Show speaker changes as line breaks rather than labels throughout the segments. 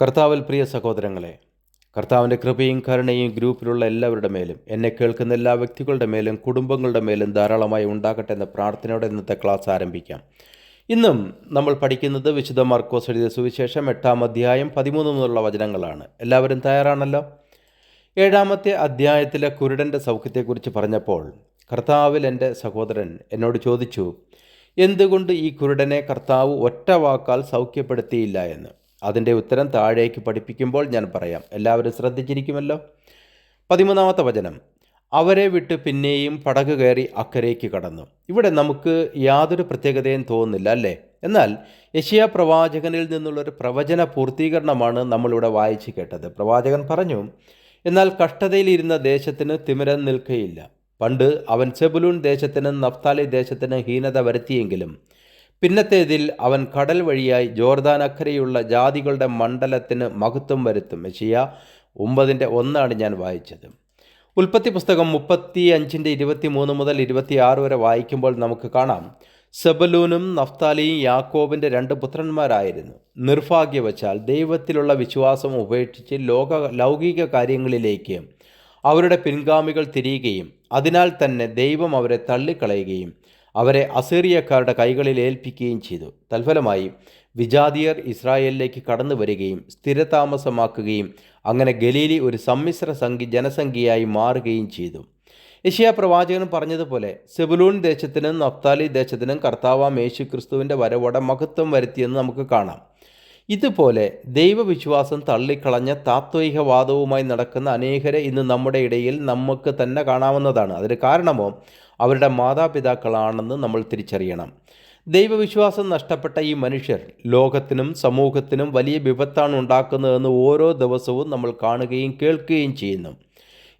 കർത്താവിൽ പ്രിയ സഹോദരങ്ങളെ കർത്താവിന്റെ കൃപയും കരുണയും ഗ്രൂപ്പിലുള്ള എല്ലാവരുടെ മേലും എന്നെ കേൾക്കുന്ന എല്ലാ വ്യക്തികളുടെ മേലും കുടുംബങ്ങളുടെ മേലും ധാരാളമായി ഉണ്ടാകട്ടെ എന്ന പ്രാർത്ഥനയോടെ ഇന്നത്തെ ക്ലാസ് ആരംഭിക്കാം. ഇന്നും നമ്മൾ പഠിക്കുന്നത് വിശുദ്ധ മാർക്കോസ് എഴുതിയ സുവിശേഷം എട്ടാം അധ്യായം പതിമൂന്ന് മുതലുള്ള വചനങ്ങളാണ്. എല്ലാവരും തയ്യാറാണല്ലോ? ഏഴാമത്തെ അധ്യായത്തിലെ കുരുടന്റെ സൗഖ്യത്തെക്കുറിച്ച് പറഞ്ഞപ്പോൾ കർത്താവിൽ എന്റെ സഹോദരൻ എന്നോട് ചോദിച്ചു എന്തുകൊണ്ട് ഈ കുരുടനെ കർത്താവ് ഒറ്റ വാക്കാൽ സൗഖ്യപ്പെടുത്തിയില്ല എന്ന്? അതിന്റെ ഉത്തരം താഴേക്ക് പഠിപ്പിക്കുമ്പോൾ ഞാൻ പറയാം. എല്ലാവരും ശ്രദ്ധിച്ചിരിക്കുമല്ലോ? പതിമൂന്നാമത്തെ വചനം. അവരെ വിട്ട് പിന്നെയും പടക് കയറി അക്കരയ്ക്ക് കടന്നു. ഇവിടെ നമുക്ക് യാതൊരു പ്രത്യേകതയും തോന്നുന്നില്ല അല്ലേ? എന്നാൽ യശിയ പ്രവാചകനിൽ നിന്നുള്ളൊരു പ്രവചന പൂർത്തീകരണമാണ് നമ്മളിവിടെ വായിച്ചു കേട്ടത്. പ്രവാചകൻ പറഞ്ഞു എന്നാൽ കഷ്ടതയിലിരുന്ന ദേശത്തിന് തിമിരം നിൽക്കുകയില്ല പണ്ട് അവൻ സെബുലൂൺ ദേശത്തിന് നഫ്താലി ദേശത്തിന് ഹീനത വരുത്തിയെങ്കിലും പിന്നത്തേതിൽ അവൻ കടൽ വഴിയായി ജോർദാൻ അക്കരെയുള്ള ജാതികളുടെ മണ്ഡലത്തിന് മഹത്വം വരുത്തും. മെഷിയ ഒമ്പതിന്റെ ഒന്നാണ് ഞാൻ വായിച്ചത്. ഉൽപ്പത്തി പുസ്തകം മുപ്പത്തി അഞ്ചിന്റെ ഇരുപത്തി മൂന്ന് മുതൽ ഇരുപത്തി ആറ് വരെ വായിക്കുമ്പോൾ നമുക്ക് കാണാം. സെബലൂനും നഫ്താലിയും യാക്കോബിന്റെ രണ്ട് പുത്രന്മാരായിരുന്നു. നിർഭാഗ്യവശാൽ ദൈവത്തിലുള്ള വിശ്വാസം ഉപേക്ഷിച്ച് ലോക ലൗകിക കാര്യങ്ങളിലേക്ക് അവരുടെ പിൻഗാമികൾ തിരിയുകയും അതിനാൽ തന്നെ ദൈവം അവരെ തള്ളിക്കളയുകയും അവരെ അസീറിയക്കാരുടെ കൈകളിൽ ഏൽപ്പിക്കുകയും ചെയ്തു. തൽഫലമായി വിജാതിയർ ഇസ്രായേലിലേക്ക് കടന്നു വരികയും സ്ഥിരതാമസമാക്കുകയും അങ്ങനെ ഗലീലി ഒരു സമ്മിശ്ര സംഖ്യ ജനസംഖ്യയായി മാറുകയും ചെയ്തു. യശിയ പ്രവാചകൻ പറഞ്ഞതുപോലെ സെബുലൂൺ ദേശത്തിനും നഫ്താലി ദേശത്തിനും കർത്താവാം യേശു ക്രിസ്തുവിന്റെ വരവോടെ മഹത്വം വരുത്തിയെന്ന് നമുക്ക് കാണാം. ഇതുപോലെ ദൈവവിശ്വാസം തള്ളിക്കളഞ്ഞ താത്വികവാദവുമായി നടക്കുന്ന അനേകരെ ഇന്ന് നമ്മുടെ ഇടയിൽ നമുക്ക് തന്നെ കാണാവുന്നതാണ്. അതിന് കാരണമോ? അവരുടെ മാതാപിതാക്കളാണെന്ന് നമ്മൾ തിരിച്ചറിയണം. ദൈവവിശ്വാസം നഷ്ടപ്പെട്ട ഈ മനുഷ്യർ ലോകത്തിനും സമൂഹത്തിനും വലിയ വിപത്താണ് ഉണ്ടാക്കുന്നതെന്ന് ഓരോ ദിവസവും നമ്മൾ കാണുകയും കേൾക്കുകയും ചെയ്യുന്നു.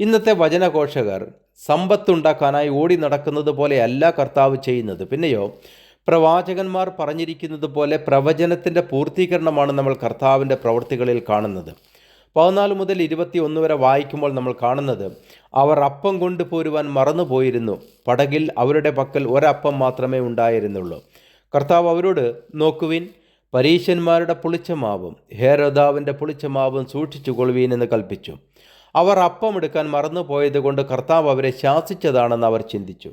ഇന്നത്തെ വചനഘോഷകർ സമ്പത്തുണ്ടാക്കാനായി ഓടി നടക്കുന്നത് പോലെയല്ല കർത്താവ് ചെയ്യുന്നത്. പിന്നെയോ പ്രവാചകന്മാർ പറഞ്ഞിരിക്കുന്നത് പോലെ പ്രവചനത്തിന്റെ പൂർത്തീകരണമാണ് നമ്മൾ കർത്താവിന്റെ പ്രവൃത്തികളിൽ കാണുന്നത്. പതിനാല് മുതൽ ഇരുപത്തി ഒന്ന് വരെ വായിക്കുമ്പോൾ നമ്മൾ കാണുന്നത് അവർ അപ്പം കൊണ്ടുപോരുവാൻ മറന്നുപോയിരുന്നു. പടകിൽ അവരുടെ പക്കൽ ഒരപ്പം മാത്രമേ ഉണ്ടായിരുന്നുള്ളൂ. കർത്താവ് അവരോട് നോക്കുവിൻ പരീശന്മാരുടെ പുളിച്ചമാവും ഹേരോദാവിന്റെ പുളിച്ചമാവും സൂക്ഷിച്ചു കൊള്ളുവീൻ എന്ന് കൽപ്പിച്ചു. അവർ അപ്പം എടുക്കാൻ മറന്നുപോയത് കൊണ്ട് കർത്താവ് അവരെ ശാസിച്ചതാണെന്ന് അവർ ചിന്തിച്ചു.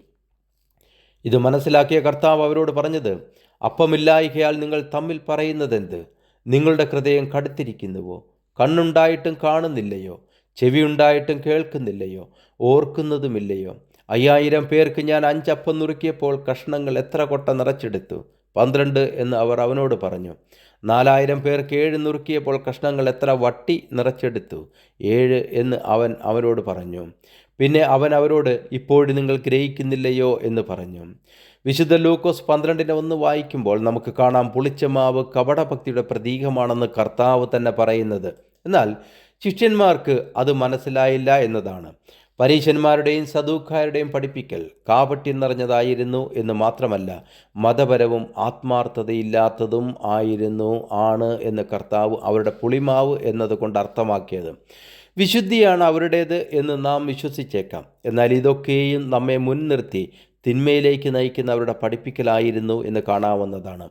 ഇത് മനസ്സിലാക്കിയ കർത്താവ് അവരോട് പറഞ്ഞത് അപ്പമില്ലായികയാൽ നിങ്ങൾ തമ്മിൽ പറയുന്നതെന്ത്? നിങ്ങളുടെ ഹൃദയം കടുത്തിരിക്കുന്നുവോ? കണ്ണുണ്ടായിട്ടും കാണുന്നില്ലയോ? ചെവിയുണ്ടായിട്ടും കേൾക്കുന്നില്ലയോ? ഓർക്കുന്നതുമില്ലയോ? അയ്യായിരം പേർക്ക് ഞാൻ അഞ്ചപ്പം നുറുക്കിയപ്പോൾ കഷ്ണങ്ങൾ എത്ര കൊട്ട നിറച്ചെടുത്തു? പന്ത്രണ്ട് എന്ന് അവർ അവനോട് പറഞ്ഞു. നാലായിരം പേർക്ക് ഏഴ് നുറുക്കിയപ്പോൾ കഷ്ണങ്ങൾ എത്ര വട്ടി നിറച്ചെടുത്തു? ഏഴ് എന്ന് അവൻ അവരോട് പറഞ്ഞു. പിന്നെ അവൻ അവരോട് ഇപ്പോഴും നിങ്ങൾ ഗ്രഹിക്കുന്നില്ലയോ എന്ന് പറഞ്ഞു. വിശുദ്ധ ലൂക്കോസ് പന്ത്രണ്ടിനെ ഒന്ന് വായിക്കുമ്പോൾ നമുക്ക് കാണാം പുളിച്ച മാവ് കപടഭക്തിയുടെ പ്രതീകമാണെന്ന് കർത്താവ് തന്നെ പറയുന്നത്. എന്നാൽ ശിഷ്യന്മാർക്ക് അത് മനസ്സിലായില്ല എന്നതാണ്. പരീശന്മാരുടെയും സദൂക്കാരുടെയും പഠിപ്പിക്കൽ കാപട്യം നിറഞ്ഞതായിരുന്നു എന്ന് മാത്രമല്ല മതപരവും ആത്മാർത്ഥതയില്ലാത്തതും ആയിരുന്നു ആണ് എന്ന് കർത്താവ് അവരുടെ പുളിമാവ് എന്നതുകൊണ്ട് അർത്ഥമാക്കിയത്. വിശുദ്ധിയാണ് അവരുടേത് എന്ന് നാം വിശ്വസിച്ചേക്കാം. എന്നാൽ ഇതൊക്കെയും നമ്മെ മുൻനിർത്തി തിന്മയിലേക്ക് നയിക്കുന്നവരുടെ പഠിപ്പിക്കലായിരുന്നു എന്ന് കാണാവുന്നതാണ്.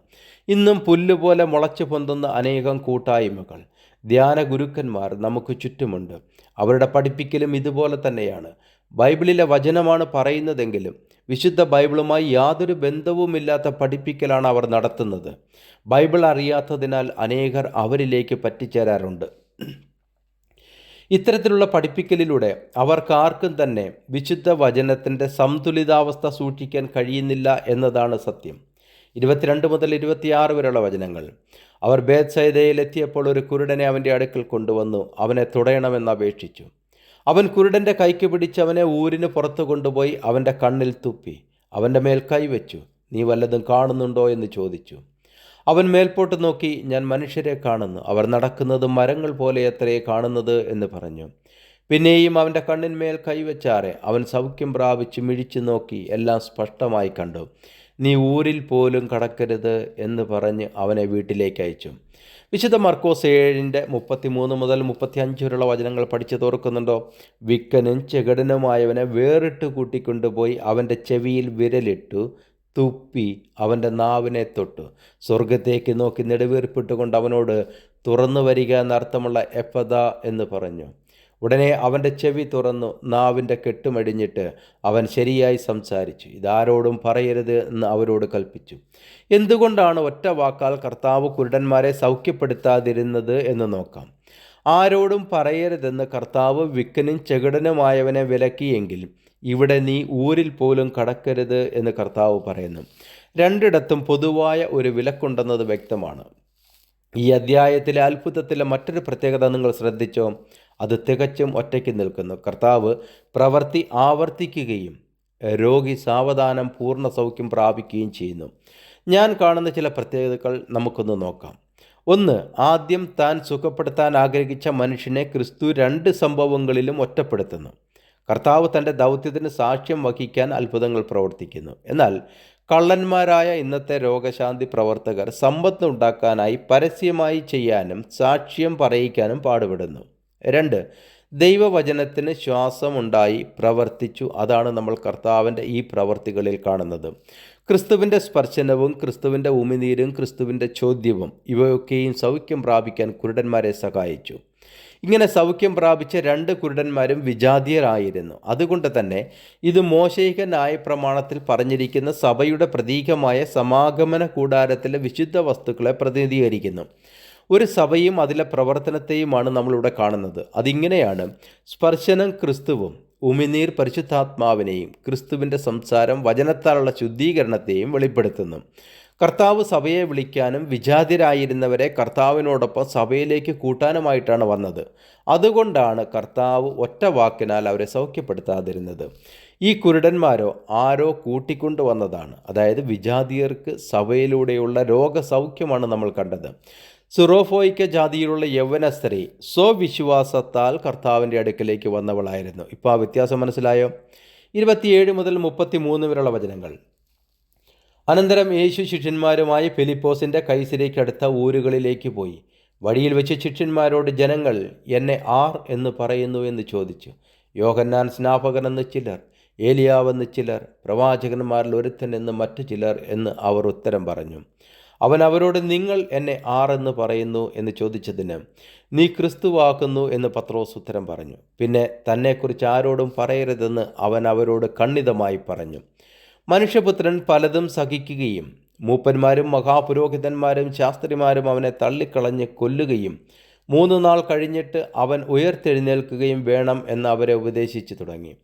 ഇന്നും പുല്ലുപോലെ മുളച്ചു പൊന്തുന്ന അനേകം കൂട്ടായ്മകൾ ധ്യാന ഗുരുക്കന്മാർ നമുക്ക് ചുറ്റുമുണ്ട്. അവരുടെ പഠിപ്പിക്കലും ഇതുപോലെ തന്നെയാണ്. ബൈബിളിലെ വചനമാണ് പറയുന്നതെങ്കിലും വിശുദ്ധ ബൈബിളുമായി യാതൊരു ബന്ധവുമില്ലാത്ത പഠിപ്പിക്കലാണ് അവർ നടത്തുന്നത്. ബൈബിൾ അറിയാത്തതിനാൽ അനേകർ അവരിലേക്ക് പറ്റിച്ചേരാറുണ്ട്. ഇത്തരത്തിലുള്ള പഠിപ്പിക്കലിലൂടെ അവർക്കാർക്കും തന്നെ വിശുദ്ധ വചനത്തിന്റെ സന്തുലിതാവസ്ഥ സൂക്ഷിക്കാൻ കഴിയുന്നില്ല എന്നതാണ് സത്യം. ഇരുപത്തിരണ്ട് മുതൽ ഇരുപത്തിയാറ് വരെയുള്ള വചനങ്ങൾ. അവർ ബേത്സൈദയിലെത്തിയപ്പോൾ ഒരു കുരുടനെ അവന്റെ അടുക്കൽ കൊണ്ടുവന്നു. അവനെ തുടയണമെന്ന് അപേക്ഷിച്ചു. അവൻ കുരുടന്റെ കൈക്ക് പിടിച്ച് അവനെ ഊരിന് പുറത്തു കൊണ്ടുപോയി അവന്റെ കണ്ണിൽ തുപ്പി. അവന്റെ മേൽ കൈവച്ചു നീ വല്ലതും കാണുന്നുണ്ടോ? എന്ന് ചോദിച്ചു. അവൻ മേൽപോട്ട് നോക്കി ഞാൻ മനുഷ്യരെ കാണുന്നു. അവർ നടക്കുന്നത് മരങ്ങൾ പോലെ എത്രയെ കാണുന്നത് എന്ന് പറഞ്ഞു. പിന്നെയും അവന്റെ കണ്ണിന്മേൽ കൈവച്ചാറെ അവൻ സൗഖ്യം പ്രാപിച്ച് മിഴിച്ചു നോക്കി എല്ലാം സ്പഷ്ടമായി കണ്ടു. നീ ഊരിൽ പോലും കടക്കരുത് എന്ന് പറഞ്ഞ് അവനെ വീട്ടിലേക്ക് അയച്ചു. വിശുദ്ധ മർക്കോസ് ഏഴിന്റെ മുപ്പത്തി മൂന്ന് മുതൽ മുപ്പത്തി അഞ്ച് വരെയുള്ള വചനങ്ങൾ പഠിച്ചു തോർക്കുന്നുണ്ടോ? വിക്കനും ചെകടനുമായവനെ വേറിട്ട് കൂട്ടിക്കൊണ്ടുപോയി അവന്റെ ചെവിയിൽ വിരലിട്ടു തുപ്പി അവന്റെ നാവിനെ തൊട്ടു. സ്വർഗത്തേക്ക് നോക്കി നെടുവീർപ്പിട്ടുകൊണ്ട് അവനോട് തുറന്നു വരിക എന്നർത്ഥമുള്ള എഫദ എന്ന് പറഞ്ഞു. ഉടനെ അവന്റെ ചെവി തുറന്നു നാവിന്റെ കെട്ടുമടിഞ്ഞിട്ട് അവൻ ശരിയായി സംസാരിച്ചു. ഇതാരോടും പറയരുത് എന്ന് അവരോട് കൽപ്പിച്ചു. എന്തുകൊണ്ടാണ് ഒറ്റ വാക്കാൽ കർത്താവ് കുരുടന്മാരെ സൗഖ്യപ്പെടുത്താതിരുന്നത് എന്ന് നോക്കാം. ആരോടും പറയരുതെന്ന് കർത്താവ് വിക്കനും ചെകിടനുമായവനെ വിലക്കിയെങ്കിൽ ഇവിടെ നീ ഊരിൽ പോലും കടക്കരുത് എന്ന് കർത്താവ് പറയുന്നു. രണ്ടിടത്തും പൊതുവായ ഒരു വിലക്കുണ്ടെന്നത് വ്യക്തമാണ്. ഈ അധ്യായത്തിലെ അത്ഭുതത്തിലെ മറ്റൊരു പ്രത്യേകത നിങ്ങൾ ശ്രദ്ധിച്ചോ? അത് തികച്ചും ഒറ്റയ്ക്ക് നിൽക്കുന്നു. കർത്താവ് പ്രവൃത്തി ആവർത്തിക്കുകയും രോഗി സാവധാനം പൂർണ സൗഖ്യം പ്രാപിക്കുകയും ചെയ്യുന്നു. ഞാൻ കാണുന്ന ചില പ്രത്യേകതകൾ നമുക്കൊന്ന് നോക്കാം. ഒന്ന് ആദ്യം താൻ സുഖപ്പെടുത്താൻ ആഗ്രഹിച്ച മനുഷ്യനെ ക്രിസ്തു രണ്ട് സംഭവങ്ങളിലും ഒറ്റപ്പെടുത്തുന്നു. കർത്താവ് തന്റെ ദൗത്യത്തിന് സാക്ഷ്യം വഹിക്കാൻ അത്ഭുതങ്ങൾ പ്രവർത്തിക്കുന്നു. എന്നാൽ കള്ളന്മാരായ ഇന്നത്തെ രോഗശാന്തി പ്രവർത്തകർ സമ്പത്ത് ഉണ്ടാക്കാനായി പരസ്യമായി ചെയ്യാനും സാക്ഷ്യം പറയിക്കാനും പാടുപെടുന്നു. രണ്ട് ദൈവവചനത്തിന് ശ്വാസമുണ്ടായി പ്രവർത്തിച്ചു. അതാണ് നമ്മൾ കർത്താവിന്റെ ഈ പ്രവർത്തികളിൽ കാണുന്നത്. ക്രിസ്തുവിന്റെ സ്പർശനവും ക്രിസ്തുവിന്റെ ഉമിനീരും ക്രിസ്തുവിന്റെ ചോദ്യവും ഇവയൊക്കെയും സൗഖ്യം പ്രാപിക്കാൻ കുരുടന്മാരെ സഹായിച്ചു. ഇങ്ങനെ സൗഖ്യം പ്രാപിച്ച രണ്ട് കുരുടന്മാരും വിജാതീയരായിരുന്നു. അതുകൊണ്ട് തന്നെ ഇത് മോശയിക ന്യായപ്രമാണത്തിൽ പറഞ്ഞിരിക്കുന്ന സഭയുടെ പ്രതീകമായ സമാഗമന കൂടാരത്തിലെ വിശുദ്ധ വസ്തുക്കളെ പ്രതിനിധീകരിക്കുന്നു. ഒരു സഭയും അതിലെ പ്രവർത്തനത്തെയുമാണ് നമ്മളിവിടെ കാണുന്നത്. അതിങ്ങനെയാണ് സ്പർശനം ക്രിസ്തുവും ഉമിനീർ പരിശുദ്ധാത്മാവിനെയും ക്രിസ്തുവിന്റെ സംസാരം വചനത്താലുള്ള ശുദ്ധീകരണത്തെയും വെളിപ്പെടുത്തുന്നു. കർത്താവ് സഭയെ വിളിക്കാനും വിജാതിരായിരുന്നവരെ കർത്താവിനോടൊപ്പം സഭയിലേക്ക് കൂട്ടാനുമായിട്ടാണ് വന്നത്. അതുകൊണ്ടാണ് കർത്താവ് ഒറ്റ വാക്കിനാൽ അവരെ സൗഖ്യപ്പെടുത്താതിരുന്നത്. ഈ കുരുടന്മാരോ ആരോ കൂട്ടിക്കൊണ്ടുവന്നതാണ്. അതായത് വിജാതിയർക്ക് സഭയിലൂടെയുള്ള രോഗസൗഖ്യമാണ് നമ്മൾ കണ്ടത്. സിറോഫോയ്ക്ക ജാതിയിലുള്ള യൗവന സ്ത്രീ സ്വവിശ്വാസത്താൽ കർത്താവിന്റെ അടുക്കലേക്ക് വന്നവളായിരുന്നു. ഇപ്പോൾ ആ വ്യത്യാസം മനസ്സിലായോ? ഇരുപത്തിയേഴ് മുതൽ മുപ്പത്തി മൂന്ന് വരെയുള്ള വചനങ്ങൾ. അനന്തരം യേശു ശിഷ്യന്മാരുമായി ഫിലിപ്പോസിന്റെ കൈസിലേക്കടുത്ത ഊരുകളിലേക്ക് പോയി. വഴിയിൽ വെച്ച് ശിഷ്യന്മാരോട് ജനങ്ങൾ എന്നെ ആർ എന്ന് പറയുന്നു എന്ന് ചോദിച്ചു. യോഹന്നാൻ സ്നാപകൻ എന്ന് ചിലർ ഏലിയാവെന്ന് ചിലർ പ്രവാചകന്മാരിൽ ഒരുത്തൻ എന്ന് മറ്റു ചിലർ എന്ന് അവർ ഉത്തരം പറഞ്ഞു. അവൻ അവരോട് നിങ്ങൾ എന്നെ ആറെന്ന് പറയുന്നു? എന്ന് ചോദിച്ചതിന് നീ ക്രിസ്തുവാക്കുന്നു? എന്ന് പത്രോസ് ഉത്തരം പറഞ്ഞു. പിന്നെ തന്നെക്കുറിച്ച് ആരോടും പറയരുതെന്ന് അവൻ അവരോട് കണ്ണിതമായി പറഞ്ഞു. മനുഷ്യപുത്രൻ പലതും സഹിക്കുകയും മൂപ്പന്മാരും മഹാപുരോഹിതന്മാരും ശാസ്ത്രിമാരും അവനെ തള്ളിക്കളഞ്ഞ് കൊല്ലുകയും മൂന്ന് നാൾ കഴിഞ്ഞിട്ട് അവൻ ഉയർത്തെഴുന്നേൽക്കുകയും വേണം എന്ന് അവരെ ഉപദേശിച്ചു തുടങ്ങി.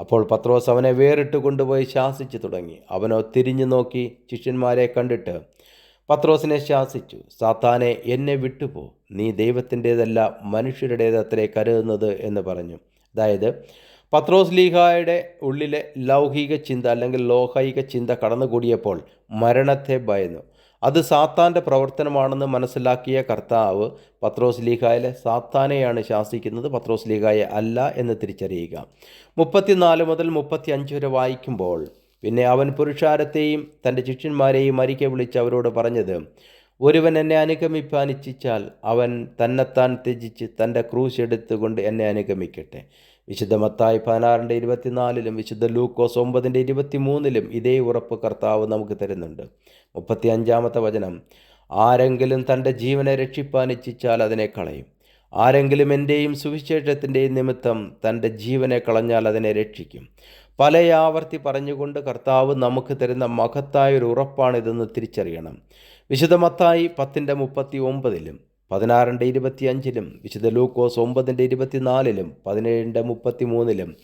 അപ്പോൾ പത്രോസ് അവനെ വേറിട്ട് കൊണ്ടുപോയി ശാസിച്ചു തുടങ്ങി. അവനോ തിരിഞ്ഞു നോക്കി ശിഷ്യന്മാരെ കണ്ടിട്ട് പത്രോസിനെ ശാസിച്ചു. സാത്താനെ എന്നെ വിട്ടുപോ. നീ ദൈവത്തിന്റേതല്ല മനുഷ്യരുടേതത്രേ കരുതുന്നത് എന്ന് പറഞ്ഞു. അതായത് പത്രോസ് ലീഹായുടെ ഉള്ളിലെ ലൗകിക ചിന്ത അല്ലെങ്കിൽ ലോഹൈക ചിന്ത കടന്നുകൂടിയപ്പോൾ മരണത്തെ ഭയന്നു. അത് സാത്താന്റെ പ്രവർത്തനമാണെന്ന് മനസ്സിലാക്കിയ കർത്താവ് പത്രോസ് ലീഹായിലെ സാത്താനെയാണ് ശാസിക്കുന്നത്. പത്രോസ് ലീഹായെ അല്ല എന്ന് തിരിച്ചറിയുക. മുപ്പത്തിനാല് മുതൽ മുപ്പത്തി അഞ്ച് വരെ വായിക്കുമ്പോൾ പിന്നെ അവൻ പുരുഷാരത്തെയും തന്റെ ശിഷ്യന്മാരെയും അരികെ വിളിച്ച് അവരോട് പറഞ്ഞത് ഒരുവൻ എന്നെ അനുഗമിപ്പാൻ ഇച്ഛിച്ചാൽ അവൻ തന്നെത്താൻ ത്യജിച്ച് തന്റെ ക്രൂശ് എടുത്തുകൊണ്ട് എന്നെ അനുഗമിക്കട്ടെ. വിശുദ്ധ മത്തായി പതിനാറിന്റെ ഇരുപത്തിനാലിലും വിശുദ്ധ ലൂക്കോസ് ഒമ്പതിന്റെ ഇരുപത്തി മൂന്നിലും ഇതേ ഉറപ്പ് കർത്താവ് നമുക്ക് തരുന്നുണ്ട്. മുപ്പത്തി അഞ്ചാമത്തെ വചനം ആരെങ്കിലും തന്റെ ജീവനെ രക്ഷിപ്പാൻ ഇച്ഛിച്ചാൽ അതിനെ കളയും. ആരെങ്കിലും എന്റെയും സുവിശേഷത്തിന്റെയും നിമിത്തം തന്റെ ജീവനെ കളഞ്ഞാൽ അതിനെ രക്ഷിക്കും. പല ആവർത്തി പറഞ്ഞുകൊണ്ട് കർത്താവ് നമുക്ക് തരുന്ന മഹത്തായ ഒരു ഉറപ്പാണിതെന്ന് തിരിച്ചറിയണം. വിശുദ്ധമത്തായി പത്തിന്റെ മുപ്പത്തി ഒമ്പതിലും പതിനാറിന്റെ ഇരുപത്തി അഞ്ചിലും വിശുദ്ധ ലൂക്കോസ് ഒമ്പതിന്റെ ഇരുപത്തിനാലിലും പതിനേഴിന്റെ മുപ്പത്തി മൂന്നിലും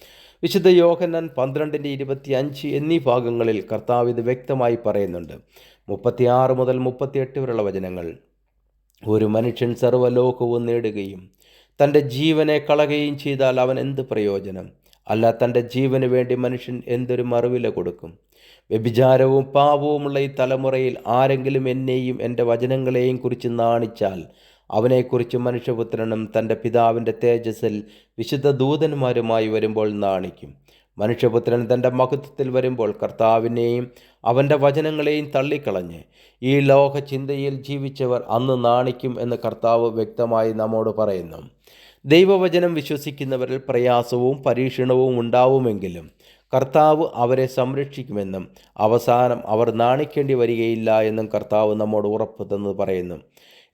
വിശുദ്ധ യോഹന്നാൻ പന്ത്രണ്ടിന്റെ ഇരുപത്തി അഞ്ച് എന്നീ ഭാഗങ്ങളിൽ കർത്താവ് ഇത് വ്യക്തമായി പറയുന്നുണ്ട്. മുപ്പത്തിയാറ് മുതൽ മുപ്പത്തിയെട്ട് വരെയുള്ള വചനങ്ങൾ. ഒരു മനുഷ്യൻ സർവലോകവും നേടുകയും തന്റെ ജീവനെ കളയുകയും ചെയ്താൽ അവൻ എന്ത് പ്രയോജനം? അല്ല തന്റെ ജീവന് വേണ്ടി മനുഷ്യൻ എന്തൊരു മറുവില കൊടുക്കും? വ്യഭിചാരവും പാപവുമുള്ള ഈ തലമുറയിൽ ആരെങ്കിലും എന്നെയും എന്റെ വചനങ്ങളെയും കുറിച്ച് നാണിച്ചാൽ അവനെക്കുറിച്ച് മനുഷ്യപുത്രനും തന്റെ പിതാവിന്റെ തേജസ്സിൽ വിശുദ്ധ ദൂതന്മാരുമായി വരുമ്പോൾ നാണിക്കും. മനുഷ്യപുത്രൻ തന്റെ മഹത്വത്തിൽ വരുമ്പോൾ കർത്താവിനെയും അവന്റെ വചനങ്ങളെയും തള്ളിക്കളഞ്ഞ് ഈ ലോക ചിന്തയിൽ ജീവിച്ചവർ അന്ന് നാണിക്കും എന്ന് കർത്താവ് വ്യക്തമായി നമ്മോട് പറയുന്നു. ദൈവവചനം വിശ്വസിക്കുന്നവരിൽ പ്രയാസവും പരീക്ഷണവും ഉണ്ടാവുമെങ്കിലും കർത്താവ് അവരെ സംരക്ഷിക്കുമെന്നും അവസാനം അവർ നാണിക്കേണ്ടി വരികയില്ല എന്നും കർത്താവ് നമ്മോട് ഉറപ്പ് തന്നു പറയുന്നു.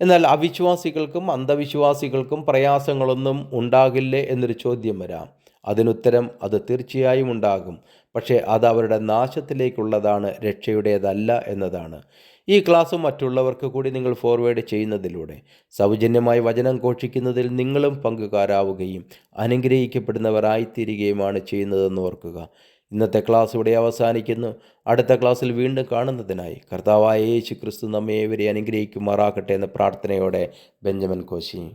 എന്നാൽ അവിശ്വാസികൾക്കും അന്ധവിശ്വാസികൾക്കും പ്രയാസങ്ങളൊന്നും ഉണ്ടാകില്ലേ എന്നൊരു ചോദ്യം വരാം. അതിനുത്തരം അത് തീർച്ചയായും ഉണ്ടാകും. പക്ഷേ അത് അവരുടെ നാശത്തിലേക്കുള്ളതാണ് രക്ഷയുടേതല്ല എന്നതാണ്. ഈ ക്ലാസ് മറ്റുള്ളവർക്ക് കൂടി നിങ്ങൾ ഫോർവേഡ് ചെയ്യുന്നതിലൂടെ സൗജന്യമായി വചനം ഘോഷിക്കുന്നതിൽ നിങ്ങളും പങ്കുകാരാവുകയും അനുഗ്രഹിക്കപ്പെടുന്നവരായിത്തീരുകയുമാണ് ചെയ്യുന്നതെന്ന് ഓർക്കുക. ഇന്നത്തെ ക്ലാസ് ഇവിടെ അവസാനിക്കുന്നു. അടുത്ത ക്ലാസ്സിൽ വീണ്ടും കാണുന്നതിനായി കർത്താവായ യേശു ക്രിസ്തു നമ്മെ ഇവരെ അനുഗ്രഹിക്കുമാറാകട്ടെ എന്ന പ്രാർത്ഥനയോടെ ബെഞ്ചമിൻ കോശി.